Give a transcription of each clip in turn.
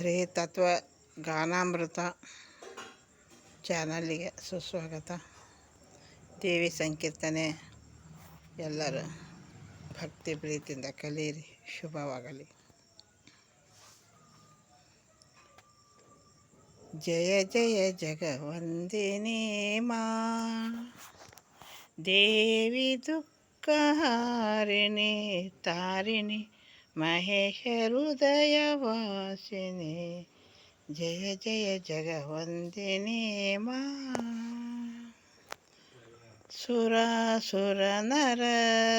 ಶ್ರೀ ತತ್ವ ಗಾನಾಮೃತ ಚಾನಲ್ಲಿಗೆ ಸುಸ್ವಾಗತ. ದೇವಿ ಸಂಕೀರ್ತನೆ. ಎಲ್ಲರೂ ಭಕ್ತಿ ಪ್ರೀತಿಯಿಂದ ಕಲಿಯಿರಿ. ಶುಭವಾಗಲಿ. ಜಯ ಜಯ ಜಗವಂದಿನಿ ಮಾ. ದೇವಿ ದುಃಖಹಾರಿಣಿ ತಾರಿಣಿ మహేష హృదయవాసిని జయ జయ జగవందిని మా. సురాసుర నర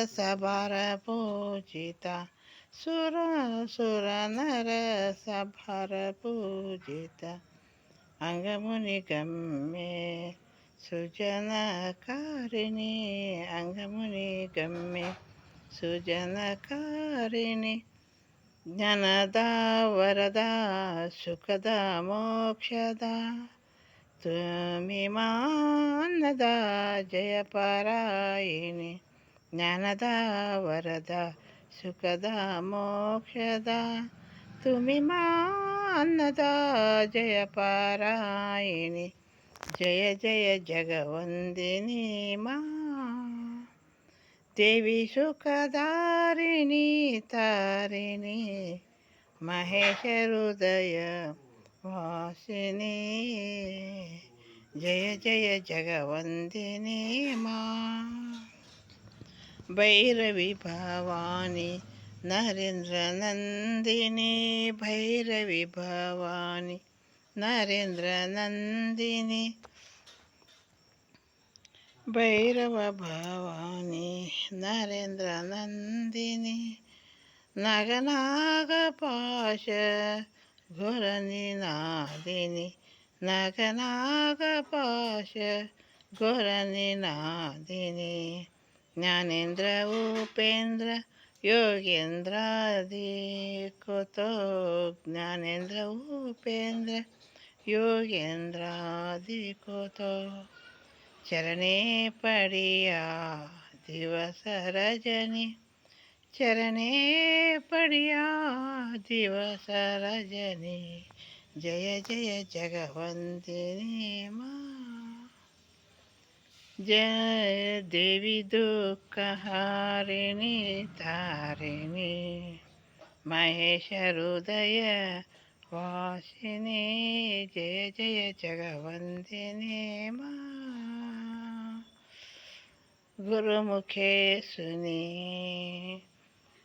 సభర పూజిత. సురాసుర నర సభర పూజిత. అంగముని గమ్మే సుజనకారిణి. అంగముని గమ్మే ಸುಜನಕಾರಿಣಿ ಜ್ಞಾನದ, ವರದ, ಸುಖದ, ಮೋಕ್ಷದ. ತುಮಿ ಮಾನದ ಜಯಪರಾಯಿಣಿ ಜ್ಞಾನದ, ವರದ, ಸುಖದ, ಮೋಕ್ಷದ. ತುಮಿ ಮಾನದ ಜಯಪರಾಯಿಣಿ ಜಯ ಜಯ, ಜಗವಂದಿನಿ ಮಾ దేవి సుఖదారిణి తారిణి మహేష హృదయ వాసిని. జయ జయ జగవందిని మా. భైరవి భవాని నరేంద్ర నందిని. భైరవి భవాని నరేంద్ర నందిని. ಭೈರವ ಭವಾನಿ ನರೇಂದ್ರ ನಂದಿನಿ ನಗನಾಗ ಪಾಶ ಘೋರನಿನಾದಿನಿ ನಗನಾಗ ಪಾಶ ಘೋರನಿನಾದಿನಿ ಜ್ಞಾನೇಂದ್ರ ಉಪೇಂದ್ರ ಯೋಗೇಂದ್ರಾದಿ ಕುತೋ ಜ್ಞಾನೇಂದ್ರ ಉಪೇಂದ್ರ ಯೋಗೇಂದ್ರಾದಿ ಕುತೋ ಚರಣೆ ಪಡಿಯ ದಿವಸ ರಜನಿ ಚರಣೆ ಪಡಿಯ ದಿವಸ ರಜನಿ ಜಯ ಜಯ ಜಗವಂದಿನಿ ಮಾ जय देवी दुख हारिणी तारिणी महेश हृदय वासिनी जय जय जगवंदिनी मा गुरुमुखे सुनी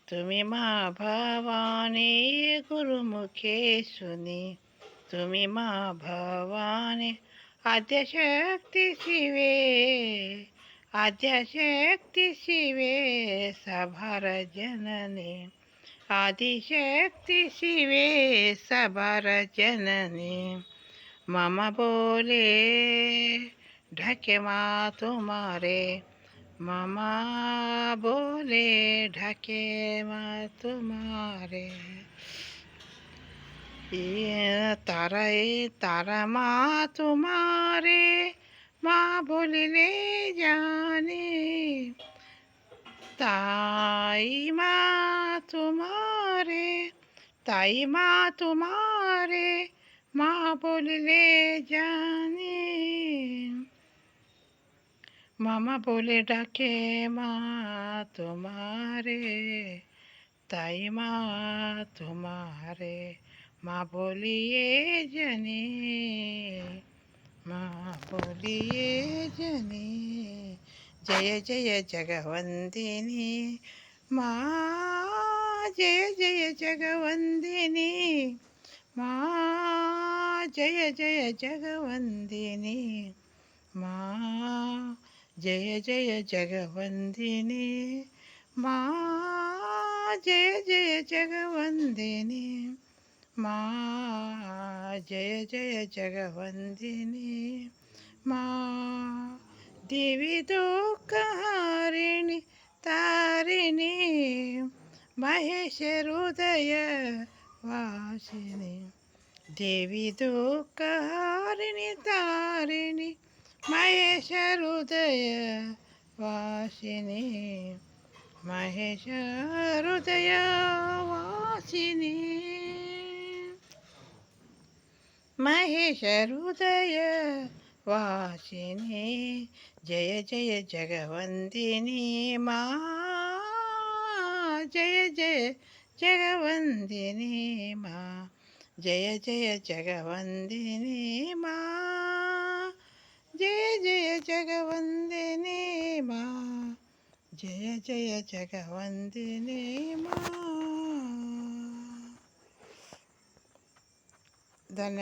तुम्ही मा भवानी गुरुमुखे सुनी तुम्ही मा भवानी आद्यशक्ती शिवे आद्यशक्ती शिवे सभार जननी आदिशक्ती शिवे सभार जननी मम बोले ढके मा तुम्हारे মামা বলে ঢাকে মা তোমারে। তারাই তারা মা তোমারে, মা বলিলে জানে। তাই মা তোমারে, তাই মা তোমারে, মা বলিলে জানে। मामा बोले, डाके माँ तुम्हारे, ताई माँ तुम्हारे, माँ बोलिए जनी, माँ बोलिए जनी, जय जय जगवंदिनी, माँ जय जय जगवंदिनी, माँ जय जय जगवंदिनी, माँ జయ జయ జగవందిని. మా జయ జయ జగవందిని. మా జయ జయ జగవందిని. మా దివి దుఃఖహారిణి తారిణి. మహేష హృదయ వాసిని. దేవి దుఃఖహారిణి తారిణి. మహేశ హృదయ వాసిని మహేశ హృదయ వాసిని. మహేశ హృదయ వాసిని జయ జయ జగవంతిని మా. జయ జయ జగవంతిని మా. జయ జయ జగవంతిని మా. जय जय जगवंदिनी माँ जय जय जगवंदिनी माँ धन्यवाद।